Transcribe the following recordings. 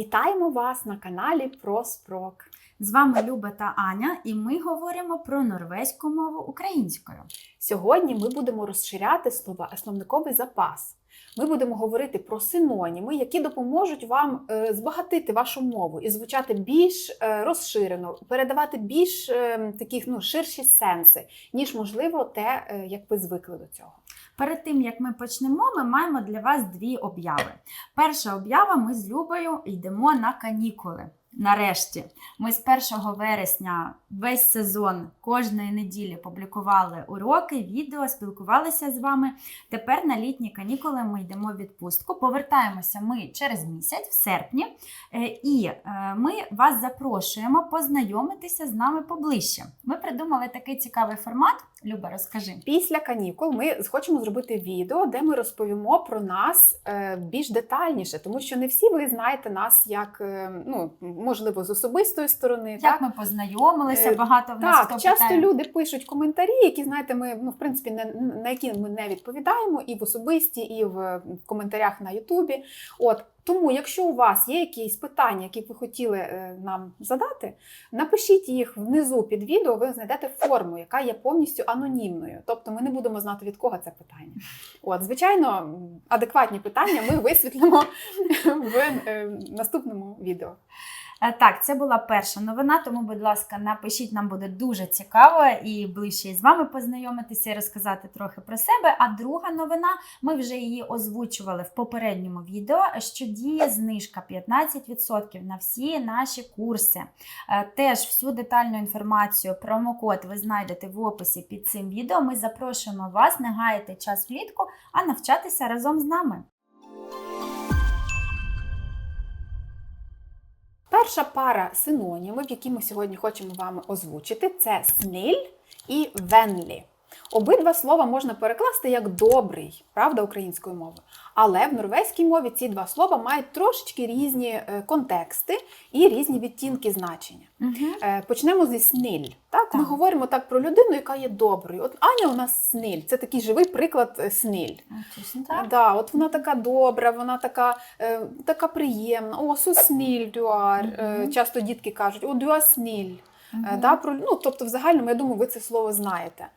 Вітаємо вас на каналі Проспрок. З вами Люба та Аня, і ми говоримо про норвезьку мову українською. Сьогодні ми будемо розширяти слова словниковий запас. Ми будемо говорити про синоніми, які допоможуть вам е, збагатити вашу мову і звучати більш е, розширено, передавати більш е, таких ну, ширші сенси, ніж можливо те, е, як ви звикли до цього. Перед тим як ми почнемо, ми маємо для вас дві обяви. Перша обява: ми з Любою йдемо на канікули. Нарешті, ми з 1 вересня весь сезон кожної неділі публікували уроки, відео, спілкувалися з вами. Тепер на літні канікули ми йдемо в відпустку. Повертаємося ми через місяць, в серпні, Е, і е, ми вас запрошуємо познайомитися з нами поближче. Ми придумали такий цікавий формат. Люба, розкажи. Після канікул ми хочемо зробити відео, де ми розповімо про нас е, більш детальніше, тому що не всі ви знаєте нас як ну можливо з особистої сторони. Як так? ми познайомилися, Е, багато в нас Так, хто часто питає. люди пишуть коментарі, які знаєте, ми ну в принципі не на які ми не відповідаємо і в особисті, і в коментарях на Ютубі. От тому, якщо у вас є якісь питання, які б ви хотіли е, нам задати, напишіть їх внизу під відео. Ви знайдете форму, яка є повністю анонімною. Тобто, ми не будемо знати від кого це питання. От, звичайно, адекватні питання ми висвітлимо в е, наступному відео. Е, Так, це була перша новина, тому, будь ласка, напишіть, нам буде дуже цікаво і ближче із вами познайомитися і розказати трохи про себе. А друга новина, ми вже її озвучували в попередньому відео, що діє знижка 15% на всі наші курси. Е, Теж всю детальну інформацію, промокод ви знайдете в описі під цим відео. Ми запрошуємо вас, не гаяти час влітку, а навчатися разом з нами. Перша пара синонімів, які ми сьогодні хочемо вам озвучити, це сниль і венлі. Обидва слова можна перекласти як добрий, правда, українською мовою. Але в норвезькій мові ці два слова мають трошечки різні е, контексти і різні відтінки значення. Угу. Почнемо зі сниль. Так, ми говоримо так про людину, яка є доброю. От Аня у нас сниль, це такий живий приклад е, сниль. Так. Да, от вона така добра, вона така, е, така приємна. О, су сніль дюар. Е, часто дітки кажуть, о, дюа сніль. Е, да, про, ну, тобто, в загальному, я думаю, ви це слово знаєте.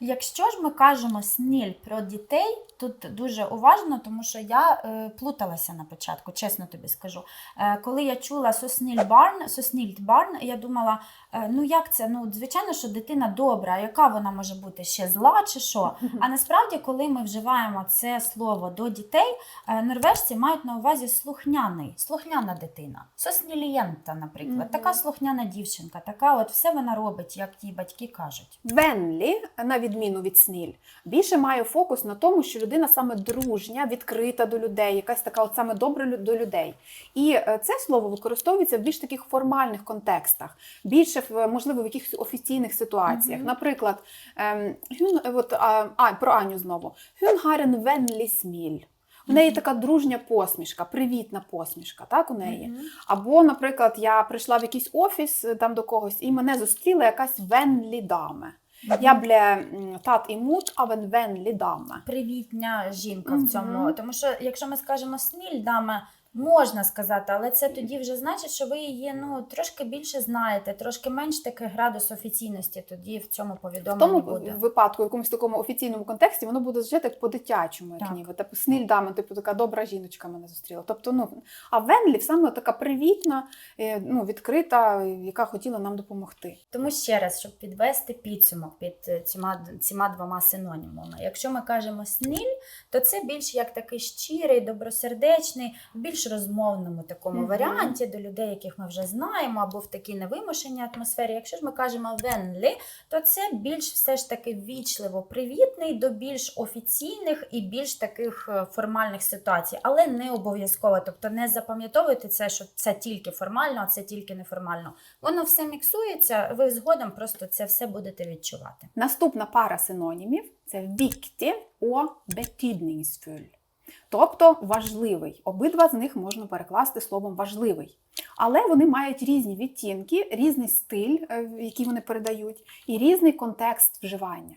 Якщо ж ми кажемо сніль про дітей, тут дуже уважно, тому що я е, плуталася на початку, чесно тобі скажу. Е, коли я чула сосніль барн, соснільт барн, я думала, е, ну як це? Ну, звичайно, що дитина добра, яка вона може бути ще зла чи що? А насправді, коли ми вживаємо це слово до дітей, е, норвежці мають на увазі слухняний, слухняна дитина, соснілієнта, наприклад, Мгм. така слухняна дівчинка, така от все вона робить, як ті батьки кажуть. Венлі, на відміну від сніль, більше має фокус на тому, що людина саме дружня, відкрита до людей, якась така от саме добра до людей. І е, це слово використовується в більш таких формальних контекстах, більше в можливо в якихось офіційних ситуаціях. Мгм. Наприклад, ем, «Hun- от, а, а, про Аню знову. «Hun har en. У неї така дружня посмішка, привітна посмішка, так у неї. Мгм. Або, наприклад, я прийшла в якийсь офіс е, там до когось, і мене зустріла якась венлі даме. Я бля тат тат імут, а вен венлі даме. привітня жінка в цьому. Тому що, якщо ми скажемо сніль, даме, можна сказати, але це тоді вже значить, що ви її ну трошки більше знаєте, трошки менш такий градус офіційності тоді в цьому В повідомленні тому буде. випадку, в якомусь такому офіційному контексті, воно буде звучати як по-дитячому, як ніби. Типу сніль даме, типу така добра жіночка мене зустріла. Тобто, ну а венлі саме така привітна, е, ну відкрита, яка хотіла нам допомогти. Тому ще раз, щоб підвести підсумок під е, цими, цими двома синонімами. Якщо ми кажемо сніль, то це більш як такий щирий, добросердечний, в більш розмовному такому Мгм. варіанті до людей, яких ми вже знаємо, або в такій невимушеній атмосфері. Якщо ж ми кажемо венлі, то це більш все ж таки ввічливо привітний до більш офіційних і більш таких е, формальних ситуацій, але не обов'язково. Тобто не запам'ятовуйте це, що це тільки формально, а це тільки неформально. Воно все міксується, ви згодом просто це все будете відчувати. Наступна пара синонімів це viktig og betydningsfull. Тобто важливий. Обидва з них можна перекласти словом важливий. Але вони мають різні відтінки, різний стиль, е, який вони передають, і різний контекст вживання.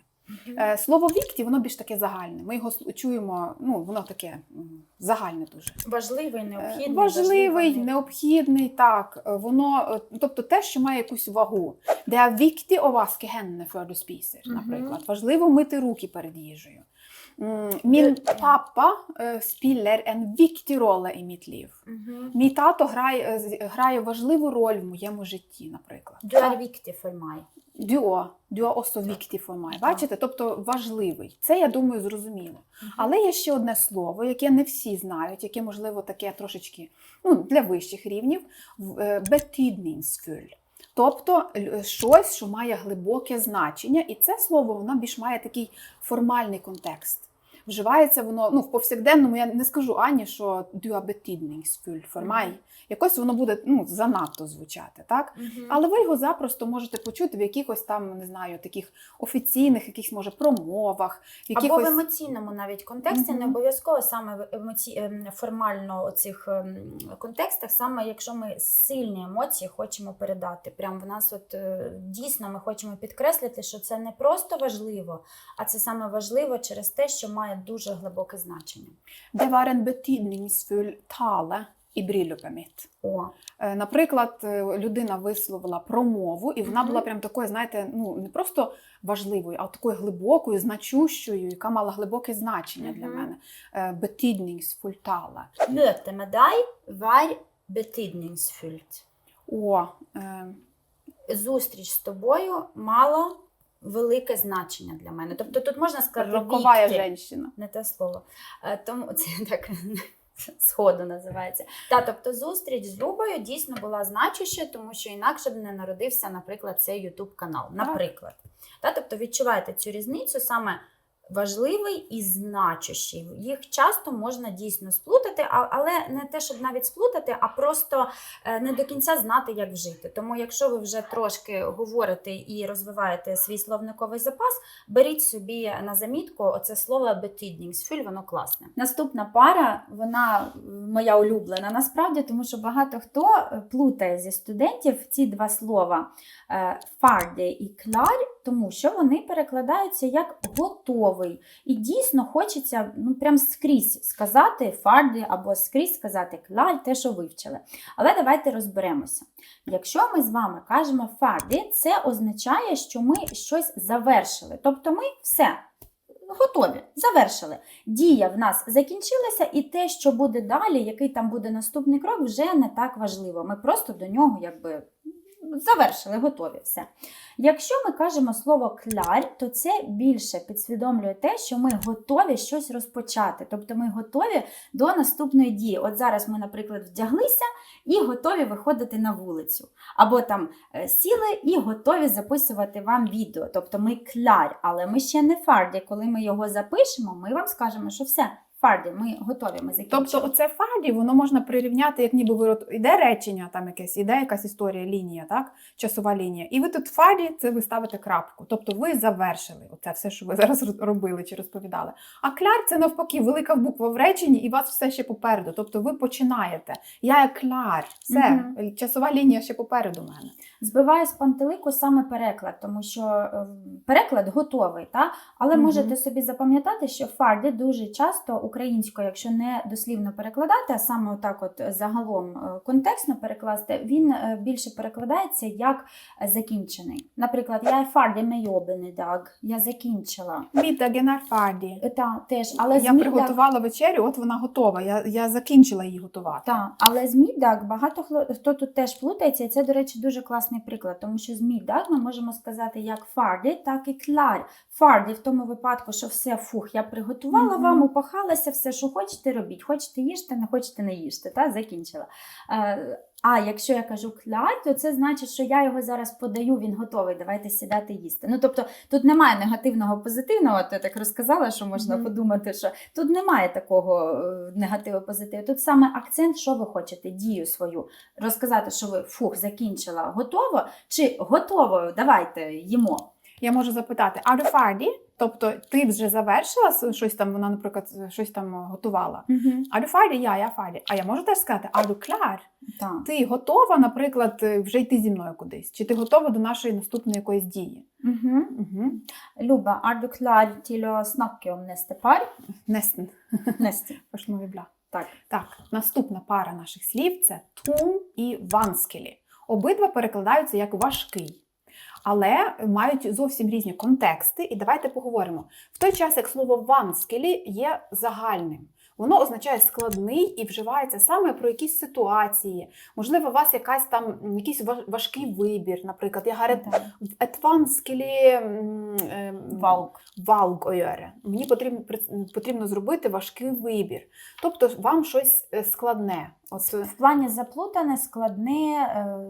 Е, Слово вікті, воно більш таке загальне. Ми його чуємо, ну воно таке загальне дуже. Важливий, Е, необхідний. Важливий, важливий. необхідний, так. Воно, тобто те, що має якусь вагу. Att vaska händerna før du наприклад. Важливо мити руки перед їжею. Min pappa spiller en viktig roll i mitt liv. Мій тато грає, е, грає важливу роль в моєму житті, наприклад. Du är viktig för mig. Дюо, дюо også viktig for mig. Бачите, тобто важливий. Це я думаю зрозуміло. Але є ще одне слово, яке не всі знають, яке можливо таке трошечки ну, для вищих рівнів betydningsfull. Тобто щось, що має глибоке значення, і це слово воно більш має такий формальний контекст. Вживається воно ну, в повсякденному, я не скажу Ані, що betydningsfull. Якось воно буде ну, занадто звучати, так? Мгм. Але ви його запросто можете почути в якихось там, не знаю, таких офіційних, якихось може промовах, в Або в емоційному навіть контексті, не обов'язково саме в емоці... ем, формально цих контекстах, саме якщо ми сильні емоції хочемо передати. Прям в нас от е, дійсно ми хочемо підкреслити, що це не просто важливо, а це саме важливо через те, що має дуже глибоке значення. Det var en betydningsfull tale i bryllupet mitt. О, Е, Наприклад, е, людина висловила промову, і вона була прям такою, знаєте, ну не просто важливою, а такою глибокою, значущою, яка мала глибоке значення для мене. Е, Betydningsfull tale. Møte med var betydningsfullt. О, е, Зустріч з тобою мала велике значення для мене. Тобто тут можна сказати роковая жінка. женщина. не те слово. Е, Тому це так сходу називається. Та, тобто зустріч з Любою дійсно була значуща, тому що інакше б не народився, наприклад, цей Ютуб канал. Наприклад. Та, тобто відчуваєте цю різницю саме. Важливий і значущий. Їх часто можна дійсно сплутати, але не те, щоб навіть сплутати, а просто е, не до кінця знати, як вжити. Тому, якщо ви вже трошки говорите і розвиваєте свій словниковий запас, беріть собі на замітку оце слово betydningsfull, воно класне. Наступна пара, вона моя улюблена насправді, тому що багато хто е, плутає зі студентів ці два слова е, фарді і клар, тому що вони перекладаються як готовий. І дійсно хочеться ну прям скрізь сказати фарді або скрізь сказати клар, те, що вивчили. Але давайте розберемося. Якщо ми з вами кажемо фарді, це означає, що ми щось завершили. Тобто ми все. Готові, завершили. Дія в нас закінчилася, і те, що буде далі, який там буде наступний крок, вже не так важливо. Ми просто до нього якби завершили, готові все. Якщо ми кажемо слово кляр, то це більше підсвідомлює те, що ми готові щось розпочати. Тобто ми готові до наступної дії. От зараз ми, наприклад, вдяглися і готові виходити на вулицю. Або там е, сіли і готові записувати вам відео. Тобто ми кляр, але ми ще не фарді. Коли ми його запишемо, ми вам скажемо, що все. Фарді, ми готові, ми закінчили. Тобто, оце фарді, воно можна прирівняти, як ніби ви іде речення, там якесь, іде якась історія, лінія, так? Часова лінія. І ви тут фарді, це ви ставите крапку. Тобто ви завершили оце все, що ви зараз робили чи розповідали. А кляр це навпаки велика буква в реченні, і у вас все ще попереду. Тобто ви починаєте. Я є кляр, все, Мгм. часова лінія ще попереду мене. Збиває з пантелику саме переклад, тому що е, переклад готовий, та? але Мгм. можете собі запам'ятати, що фарді дуже часто українською, якщо не дослівно перекладати, а саме отак от загалом е, контекстно перекласти, він е, більше перекладається як закінчений. Наприклад, я är färdig med я закінчила. Är färdig. Е, теж, але Я приготувала вечерю, от вона готова. Я, я закінчила її готувати. Так, але з мідак багато хто тут теж плутається, і це, до речі, дуже класний приклад, тому що з мідак ми можемо сказати як фарді, так і клар. Фарді в тому випадку, що все фух, я приготувала Мгм. вам, упахалася, все, що хочете, робіть. Хочете їжте, не хочете не їжте, та закінчила. Е, а якщо я кажу клар, то це значить, що я його зараз подаю, він готовий. Давайте сідати їсти. Ну тобто тут немає негативного позитивного. Я так розказала, що можна Мгм. подумати, що тут немає такого е, негативу позитиву. Тут саме акцент, що ви хочете, дію свою розказати, що ви фух, закінчила, готово чи готово, давайте їмо. Я можу запитати, а du färdig? Тобто ти вже завершила щось там, вона, наприклад, щось там готувала. А du färdig? Я, я färdig. А я можу теж сказати, а du klar? Так. Ти готова, наприклад, вже йти зі мною кудись? Чи ти готова до нашої наступної якоїсь дії? Угу. Угу. Luba, er du klar til å snakke om neste par? Nesten. Må. Так. Так, наступна пара наших слів це тум і ванскелі. Обидва перекладаються як важкий, але мають зовсім різні контексти. І давайте поговоримо. В той час, як слово ванскелі є загальним. Воно означає складний і вживається саме про якісь ситуації. Можливо, у вас якась там якийсь важкий вибір. Наприклад, я ем, Валк. valgøyere. Мені потрібно, потрібно зробити важкий вибір. Тобто вам щось е, складне. От, е, В плані заплутане, складне,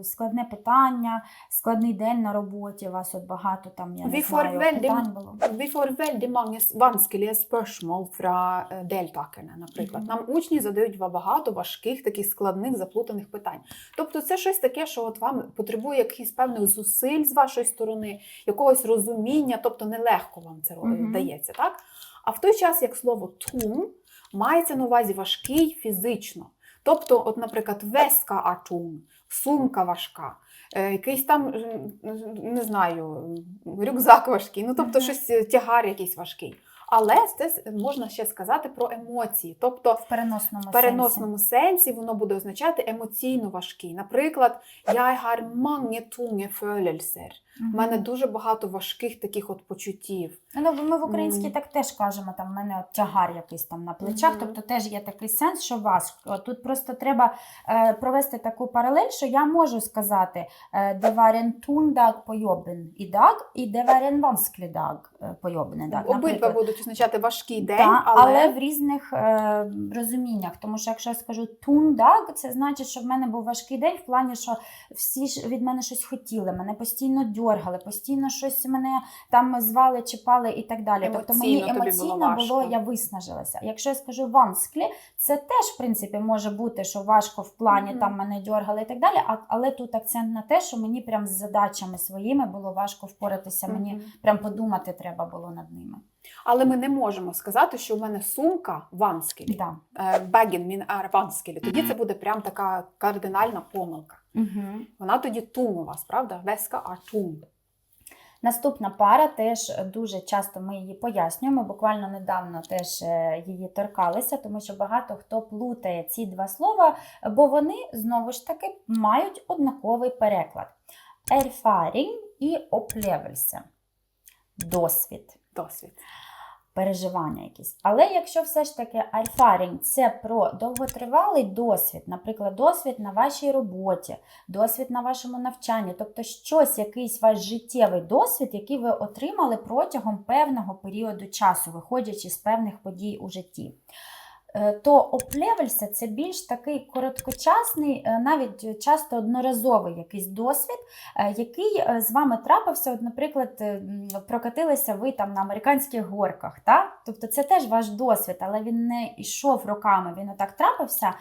е, складне питання, складний день на роботі. У вас от багато там, я не знаю, питань було. vi får veldig mange s- vanskelige spørsmål fra е, deltakerne, наприклад. Мгм. Нам учні задають багато важких, таких складних, заплутаних питань. Тобто це щось таке, що от вам потребує якихось певних зусиль з вашої сторони, якогось розуміння, тобто нелегко вам це ро- Мгм. дається, так? А в той час, як слово тум мається на увазі важкий фізично. Тобто, от, наприклад, веска атум, сумка важка, е, якийсь там, е, не знаю, рюкзак важкий, ну тобто щось е, тягар якийсь важкий. Але це можна ще сказати про емоції. Тобто В переносному, в переносному сенсі воно буде означати емоційно важкий. Наприклад, tunge følelser. сенсі. У мене дуже багато важких таких от почуттів. Ну, ми в українській так теж кажемо, там в мене от тягар якийсь там на плечах, Мгм. тобто теж є такий сенс, що важко. Тут просто треба е, провести таку паралель, що я можу сказати е, «Det var en tung dag på jobben i dag», і «Det var en vanskelig dag е, dag». Обидва будуть означати важкий день, Та, але, але в різних е, розуміннях. Тому що якщо я скажу тундаг, це значить, що в мене був важкий день, в плані, що всі ж від мене щось хотіли, мене постійно дьоргали, постійно щось мене там звали, чіпали і так далі. тобто мені Емоційно було було, я виснажилася. Якщо я скажу вансклі, це теж в принципі може бути, що важко в плані Мгм. там мене дьоргали і так далі. А, але тут акцент на те, що мені прям з задачами своїми було важко впоратися. Мені Мгм. прям подумати треба було над ними. але ми не можемо сказати, що у мене сумка ванскелі. Да. Беген мін ар ванскелі. Тоді це буде прям така кардинальна помилка. Угу. Вона тоді тум у вас, правда? Веска тум. Наступна пара теж дуже часто ми її пояснюємо. Буквально недавно теж е, її торкалися, тому що багато хто плутає ці два слова, бо вони знову ж таки мають однаковий переклад: erfaring і opplevelse. Досвід. Досвід. Переживання якісь. Але якщо все ж таки альфарінг це про довготривалий досвід, наприклад, досвід на вашій роботі, досвід на вашому навчанні, тобто щось, якийсь ваш життєвий досвід, який ви отримали протягом певного періоду часу, виходячи з певних подій у житті. Е, То оплевелься це більш такий короткочасний, е, навіть часто одноразовий якийсь досвід, е, який з вами трапився. От, наприклад, прокатилися ви там на американських горках. Та? Тобто це теж ваш досвід, але він не йшов роками, він отак трапився,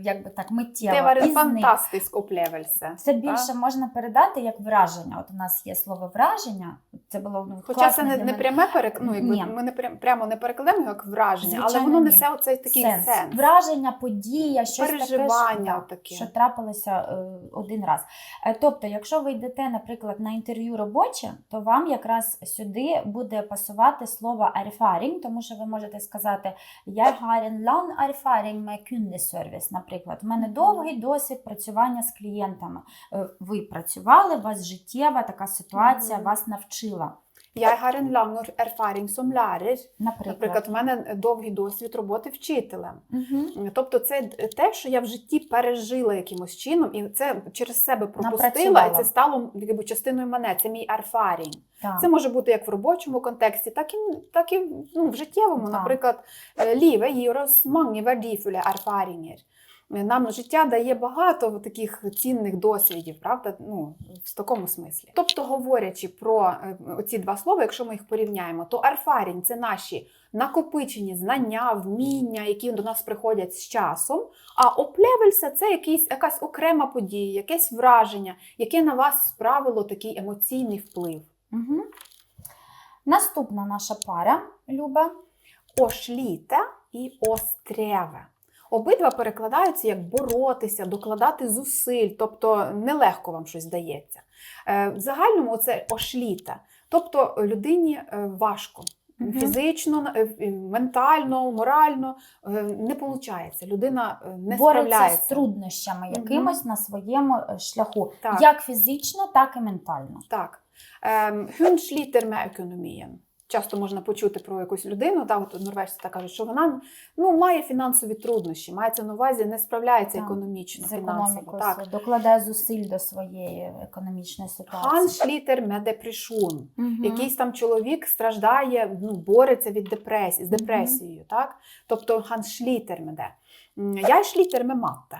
якби так миттєво. Це фантастиск оплевельсе. Це більше можна передати як враження. От у нас є слово враження. Це було ну, Хоча це не, не пряме перек... ну, якби Ні. ми не прям, прямо не перекладемо як враження, але Звичайно, воно ні. несе оцей такий сенс. Враження, подія, щось Переживання таке, таке. що, що трапилося е, один раз. Е, тобто, якщо ви йдете, наприклад, на інтерв'ю робоче, то вам якраз сюди буде пасувати слово erfaring, тому що ви можете сказати «Jeg har en lang erfaring med kundeservice», наприклад. У мене довгий досвід працювання з клієнтами. Е, Ви працювали, у вас життєва така ситуація Мгм. вас навчила. Я har en lang erfaring som lærer. Наприклад. Наприклад, у мене довгий досвід роботи вчителем. Мгм. Тобто, це те, що я в житті пережила якимось чином, і це через себе пропустила, і це стало якби частиною мене. Це мій. Так. Це може бути як в робочому контексті, так і, так і ну, в життєвому. Так. Наприклад, е, livet gir oss mange erfaringer. Нам життя дає багато таких цінних досвідів, правда? Ну, в такому смислі. Тобто, говорячи про е, оці два слова, якщо ми їх порівняємо, то ерфарінг це наші накопичені знання, вміння, які до нас приходять з часом. А оплевелься це якийсь, якась окрема подія, якесь враження, яке на вас справило такий емоційний вплив. Угу. Наступна наша пара, Люба. Ошліте і остреве. Обидва перекладаються як боротися, докладати зусиль, тобто нелегко вам щось дається. Е, В загальному це ошліте. Тобто людині е, важко. Фізично, е, ментально, морально не виходить. Людина не Бореться справляється. з труднощами якимось на своєму шляху, Так. як фізично, так і ментально. Так. Hun sliter med økonomien. Часто можна почути про якусь людину, так, от норвежці так кажуть, що вона ну, має фінансові труднощі, мається на увазі, не справляється Так, економічно, З фінансово. Так. докладає зусиль до своєї економічної ситуації. sliter med depresjon. Мгм. Якийсь там чоловік страждає, ну, бореться від депресії, з депресією. Так? Тобто han sliter med det. М, Jeg sliter med matte.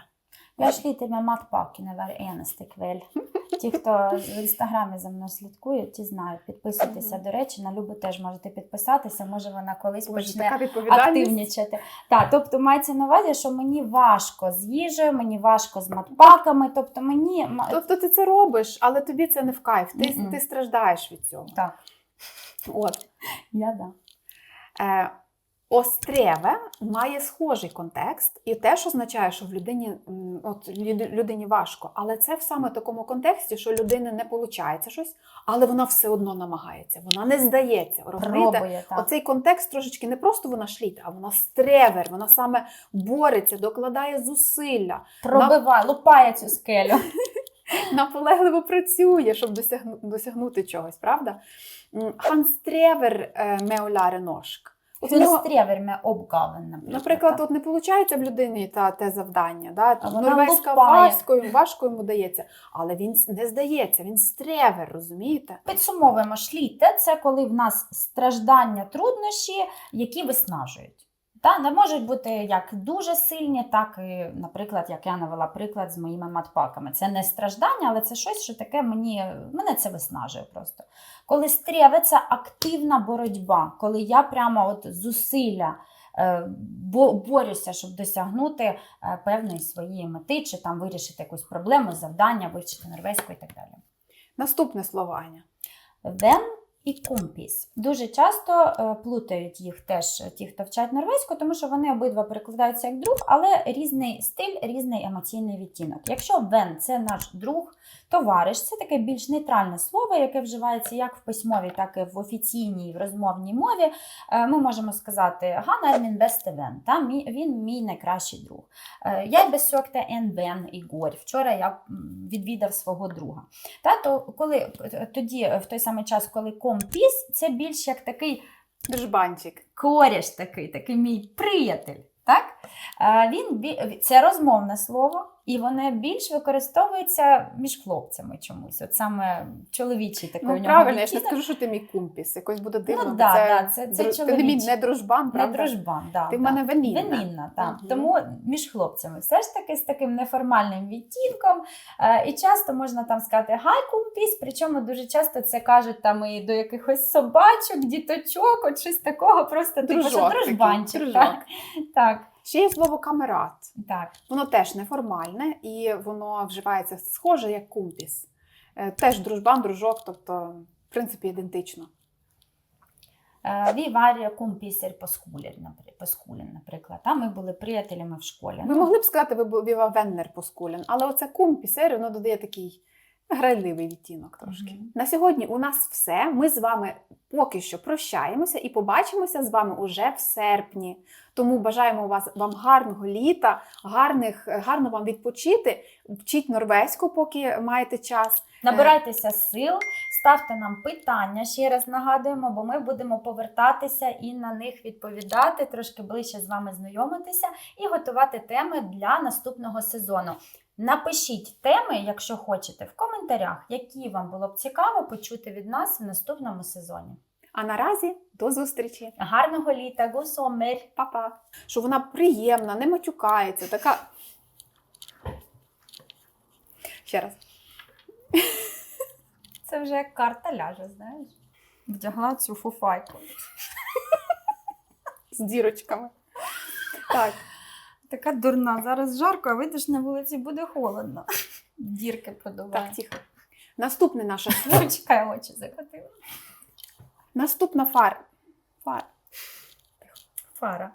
Я med matpakkene hver eneste kveld. Ті, хто в інстаграмі за мною слідкують, ті знають. Підписуйтеся. До речі, на Любу теж можете підписатися. Може, вона колись Боже, почне активнічати. Так, тобто мається на увазі, що мені важко з їжею, мені важко з матпаками. Тобто мені Тобто ти це робиш, але тобі це не в кайф. Ти, ти страждаєш від цього. так, От. я да. Е, Остреве має схожий контекст, і теж означає, що в людині от людині важко. Але це в саме такому контексті, що людини не виходить щось, але вона все одно намагається, вона не здається. Пробує так. Оцей контекст трошечки не просто вона шліт, а вона стревер, вона саме бореться, докладає зусилля, Пробиває, лупає цю скелю. наполегливо працює, щоб досягну- досягнути чогось, правда? М, Han strever med. От в нього- Фінстрєвер обгавен, наприклад. Наприклад, от не виходить в людини та те завдання, да? Норвезька важко, важко йому дається, але він не здається, він стревер, розумієте? Підсумовуємо, шліте це коли в нас страждання, труднощі, які виснажують. Та не можуть бути як дуже сильні, так і, наприклад, як я навела приклад з моїми матпаками. Це не страждання, але це щось, що таке мені мене це виснажує просто. Коли стрєве це активна боротьба, коли я прямо от зусилля е, бо- борюся, щоб досягнути е, певної своєї мети, чи там вирішити якусь проблему, завдання, вивчити норвезьку і так далі. Наступне слово Аня. Вен і компіс. Дуже часто е, плутають їх теж ті, хто вчать норвезьку, тому що вони обидва перекладаються як друг, але різний стиль, різний емоційний відтінок. Якщо вен це наш друг, товариш, це таке більш нейтральне слово, яке вживається як в письмовій, так і в офіційній в розмовній мові. Е, Ми можемо сказати «Han er min beste та він мій найкращий друг. Е, Я besökte en vän igår. Вчора я відвідав свого друга. Та, то коли тоді, в той самий час, коли компіс, це більш як такий Дружбанчик. коріш, такий, такий мій приятель. Так? Він це розмовне слово, і воно більш використовується між хлопцями чомусь. От саме чоловічий такий у Ну, нього правильно, я ж не скажу, що ти мій кумпіс. Якось буде дивно. Ну, да, це, да, це- це дру- ти не мій не дружбан, Не правда? дружбан, да, Ти в да. мене венінна. Венінна, так. Мгм. Тому між хлопцями все ж таки з таким неформальним відтінком. Е, і часто можна там сказати гай кумпіс, причому дуже часто це кажуть там і до якихось собачок, діточок, от щось такого, просто типу, що Дружок такий, дружбанчик. дружок. Так, так, Ще є слово камерат. Так. Воно теж неформальне і воно вживається схоже як кумпіс. Е, Теж дружбан, дружок, тобто, в принципі, ідентично. Віварія кумпісер поскулін, наприклад. А ми були приятелями в школі. Ви могли б сказати, ви віва веннер Поскулін, але оце кумпісер, воно додає такий грайливий відтінок трошки. Мгм. На сьогодні у нас все. Ми з вами поки що прощаємося і побачимося з вами уже в серпні. Тому бажаємо вас вам гарного літа, гарних, гарно вам відпочити. Вчіть норвезьку, поки маєте час. Набирайтеся сил, ставте нам питання, ще раз нагадуємо, бо ми будемо повертатися і на них відповідати, трошки ближче з вами знайомитися і готувати теми для наступного сезону. Напишіть теми, якщо хочете, в коментарях, які вам було б цікаво почути від нас в наступному сезоні. А наразі до зустрічі! Гарного літа, гусомер! Па-па! Що вона приємна, не матюкається, така. Ще раз. Це вже як карта ляже, знаєш? Вдягла цю фуфайку. з дірочками. Так, Така дурна, зараз жарко, а вийдеш на вулиці, буде холодно. Дірки продуває. так, тихо. Наступне наше слово. Чекай, очі закотила. Наступна фара. Фара. Фара.